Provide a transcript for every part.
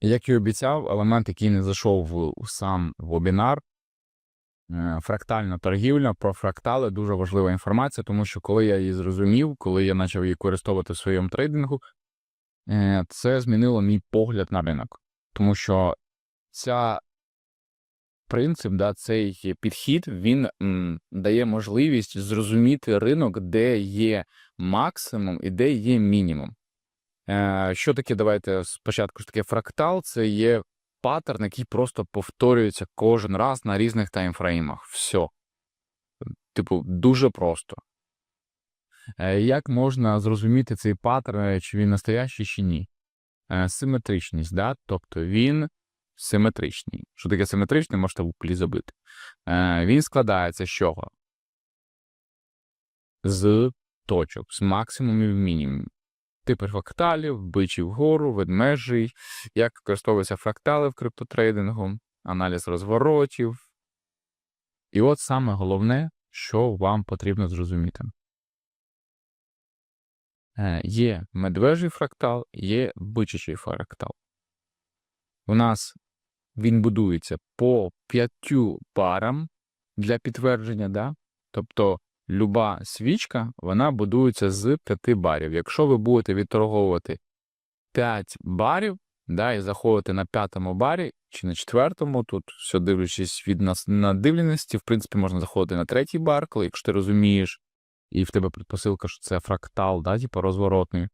Як і обіцяв, елемент, який не зайшов в сам вебінар, е, фрактальна торгівля про фрактали дуже важлива інформація, тому що коли я її зрозумів, коли я почав її використовувати в своєму трейдингу, е, це змінило мій погляд на ринок. Тому що ця принцип, да, цей підхід, він дає можливість зрозуміти ринок, де є максимум і де є мінімум. Е, Що таке? Давайте спочатку ж таке фрактал це є паттерн, який просто повторюється кожен раз на різних таймфреймах. Все. Типу, дуже просто. Е, Як можна зрозуміти цей паттерн, е, чи він настоящий, чи ні? Е, Симетричність, да? тобто він симетричний. Що таке симетричний, можете в уклі забити. Він складається з чого? З точок, з максимумів і мінімумів. Типи фракталів, бичі вгору, ведмежий, як використовуються фрактали в криптотрейдингу, аналіз розворотів. І от саме головне, що вам потрібно зрозуміти. Е, Є медвежий фрактал, є бичачий фрактал. У нас він будується по п'ятю парам для підтвердження, да? тобто люба свічка, вона будується з 5 барів. Якщо ви будете відторговувати 5 барів, да, і заходите на п'ятому барі чи на четвертому, тут все дивлячись від нас надивленості, в принципі, можна заходити на третій бар, коли якщо ти розумієш, і в тебе предпосилка, що це фрактал, да, типу розворотний.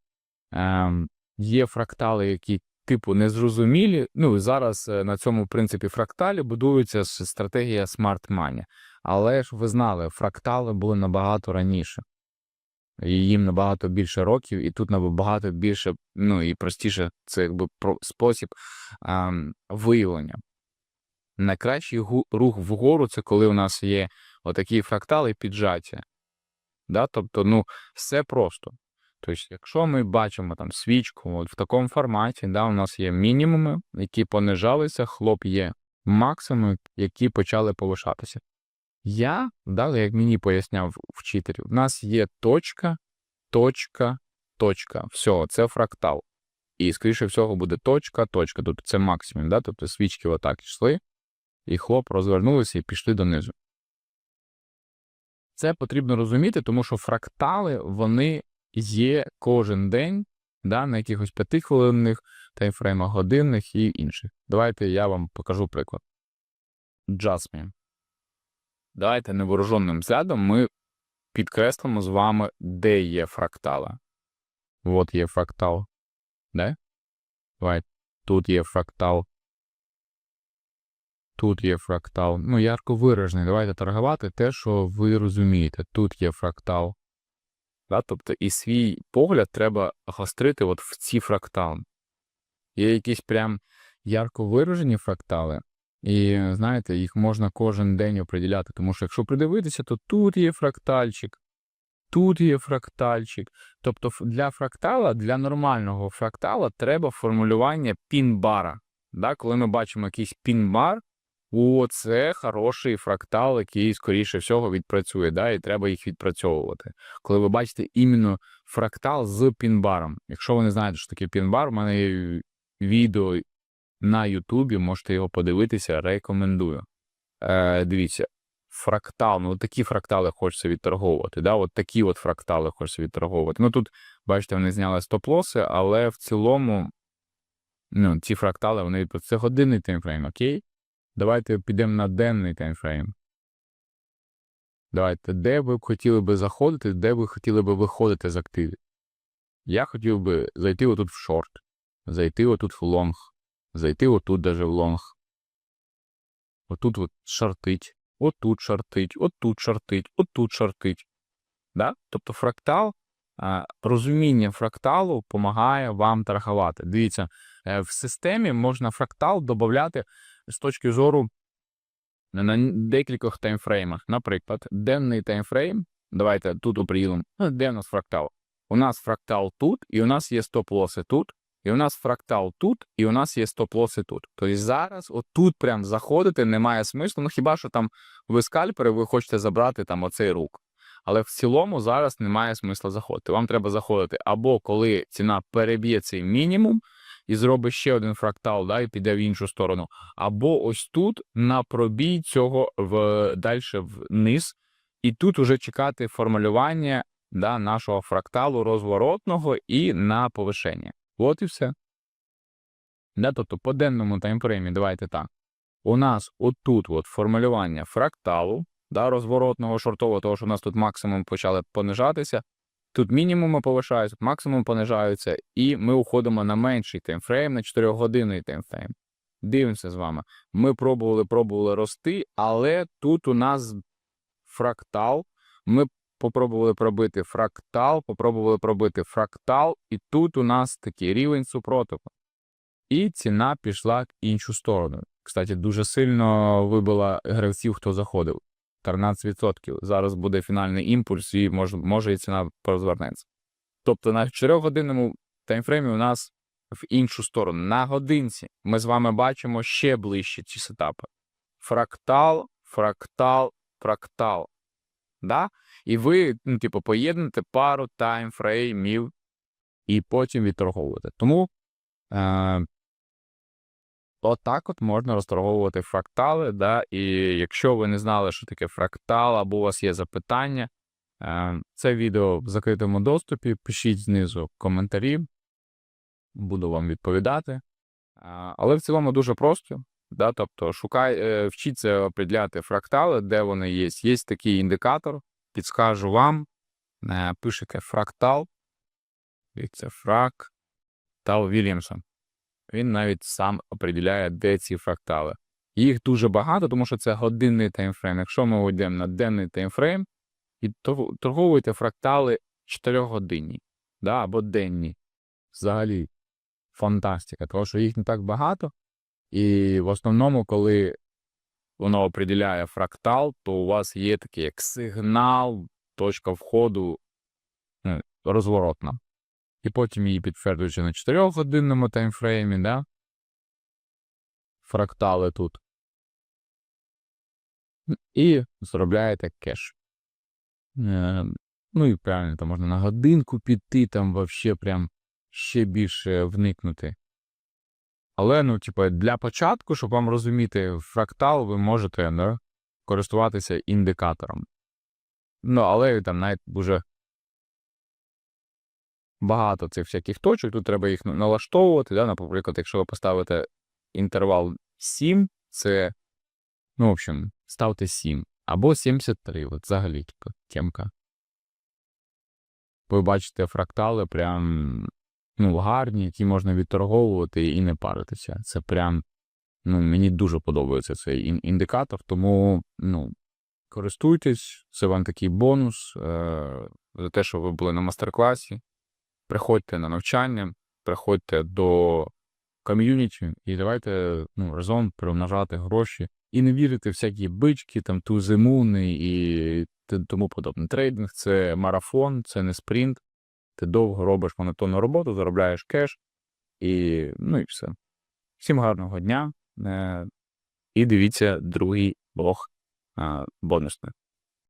Ем, є фрактали, які типу незрозумілі. Ну і зараз е, на цьому принципі фракталі будується стратегія Smart Money. Але ж ви знали, фрактали були набагато раніше. Їм набагато більше років, і тут набагато більше, ну і простіше, це якби спосіб ем, виявлення. Найкращий рух вгору це коли у нас є отакі фрактали і піджаття. Да? Тобто, ну, все просто. Тобто, якщо ми бачимо там свічку от в такому форматі, да, у нас є мінімуми, які понижалися, хлоп є максимуми, які почали повишатися. Я, да, як мені поясняв вчитель, у нас є точка, точка, точка. Все, це фрактал. І, скоріше всього, буде точка, точка. Тобто це максимум, да? тобто свічки отак йшли, і хлоп розвернулися і пішли донизу. Це потрібно розуміти, тому що фрактали вони є кожен день, да, на якихось п'ятихвилинних таймфреймах, годинних і інших. Давайте я вам покажу приклад. Jasmine. Давайте невооруженим взглядом ми підкреслимо з вами, де є фрактали. От є фрактал. Де? Давайте. Тут є фрактал. Тут є фрактал. Ну, ярко виражений. Давайте торгувати те, що ви розумієте. Тут є фрактал. Да? Тобто і свій погляд треба гострити от в ці фрактали. Є якісь прям ярко виражені фрактали, і знаєте, їх можна кожен день оприділяти. Тому що якщо придивитися, то тут є фрактальчик, тут є фрактальчик. Тобто для фрактала, для нормального фрактала треба формулювання пін-бара. Да? Коли ми бачимо якийсь пін-бар, о, це хороший фрактал, який, скоріше всього, відпрацює, да? і треба їх відпрацьовувати. Коли ви бачите іменно фрактал з пін-баром. Якщо ви не знаєте, що таке пін-бар, у мене є відео на Ютубі, можете його подивитися, рекомендую. Е, дивіться, фрактал, ну такі фрактали хочеться відторговувати. Да? От такі от фрактали хочеться відторговувати. Ну тут, бачите, вони зняли стоп-лоси, але в цілому ну, ці фрактали, вони. Це годинний таймфрейм, окей? Давайте підемо на денний таймфрейм. Давайте, де ви б хотіли би заходити, де ви хотіли би виходити з активів? Я хотів би зайти отут в шорт, зайти отут в лонг, зайти отут даже в лонг. Отут от шортить, отут шортить, отут шортить, отут шортить. Да? Тобто фрактал, розуміння фракталу допомагає вам торгувати. Дивіться, е, в системі можна фрактал додати з точки зору на декількох таймфреймах. Наприклад, денний таймфрейм. Давайте тут оприділимо. Ну, Де у нас фрактал? У нас фрактал тут, і у нас є стоп-лоси тут, і у нас фрактал тут, і у нас є стоп-лоси тут. Тобто зараз отут прям заходити немає смислу. Ну хіба що там ви скальпери, ви хочете забрати там оцей рук. Але в цілому зараз немає смисла заходити. Вам треба заходити або коли ціна переб'є цей мінімум, і зробить ще один фрактал, да, і піде в іншу сторону. Або ось тут на пробій цього в далі вниз, і тут уже чекати формулювання да, нашого фракталу розворотного і на повишення. От і все. Да, тобто по денному таймфреймі, давайте так. У нас отут от формулювання фракталу, да, розворотного шортового, того, що у нас тут максимум почали понижатися. Тут мінімуми повишаються, максимум понижаються, і ми уходимо на менший таймфрейм, на 4-годинний таймфрейм. Дивимося з вами. Ми пробували, пробували рости, але тут у нас фрактал. Ми попробували пробити фрактал, попробували пробити фрактал, і тут у нас такий рівень супротиву. І ціна пішла в іншу сторону. Кстати, дуже сильно вибила гравців, хто заходив. 13%. Зараз буде фінальний імпульс, і може, може і ціна розвернеться. Тобто на 4-годинному таймфреймі у нас в іншу сторону. На годинці ми з вами бачимо ще ближче ці сетапи. Фрактал, фрактал, фрактал. Да? І ви, ну, типу, поєднуєте пару таймфреймів і потім відторговуєте. Тому е, отак от можна розторговувати фрактали. Да? І якщо ви не знали, що таке фрактал, або у вас є запитання, е, це відео в закритому доступі. Пишіть знизу коментарі, буду вам відповідати. Е, але в цілому дуже просто. Да? Тобто, шукай, е, вчіться определяти фрактали, де вони є. Є такий індикатор, підскажу вам. Пишете фрактал. Це фрактал Вільямсон. Він навіть сам определяє, де ці фрактали. Їх дуже багато, тому що це годинний таймфрейм. Якщо ми йдемо на денний таймфрейм, і торговуєте фрактали 4 годинні, да, або денні. Взагалі фантастика, тому що їх не так багато. І в основному, коли воно определяє фрактал, то у вас є такий як сигнал, точка входу ну, розворотна. І потім її підтверджуючи на 4-годинному таймфреймі, да? фрактали тут. І заробляєте кеш. Е, ну і правильно, там можна на годинку піти, там вообще прям ще більше вникнути. Але, ну, типу, для початку, щоб вам розуміти фрактал, ви можете да, користуватися індикатором. Ну, але там навіть дуже багато цих всяких точок, тут треба їх налаштовувати. Да? Наприклад, якщо ви поставите інтервал 7, це, ну, в общем, ставте 7. Або 73, от взагалі, типу, темка. Ви бачите фрактали прям ну, гарні, які можна відторговувати і не паритися. Це прям, ну, мені дуже подобається цей індикатор, тому, ну, користуйтесь, це вам такий бонус е- за те, що ви були на мастер-класі. Приходьте на навчання, приходьте до ком'юніті і давайте ну, разом примножати гроші. І не вірити всякі бички, там тузимуни і тому подобне. Трейдинг це марафон, це не спринт. Ти довго робиш монотонну роботу, заробляєш кеш, і ну і все. Всім гарного дня. е, І дивіться другий блог е, бонусний.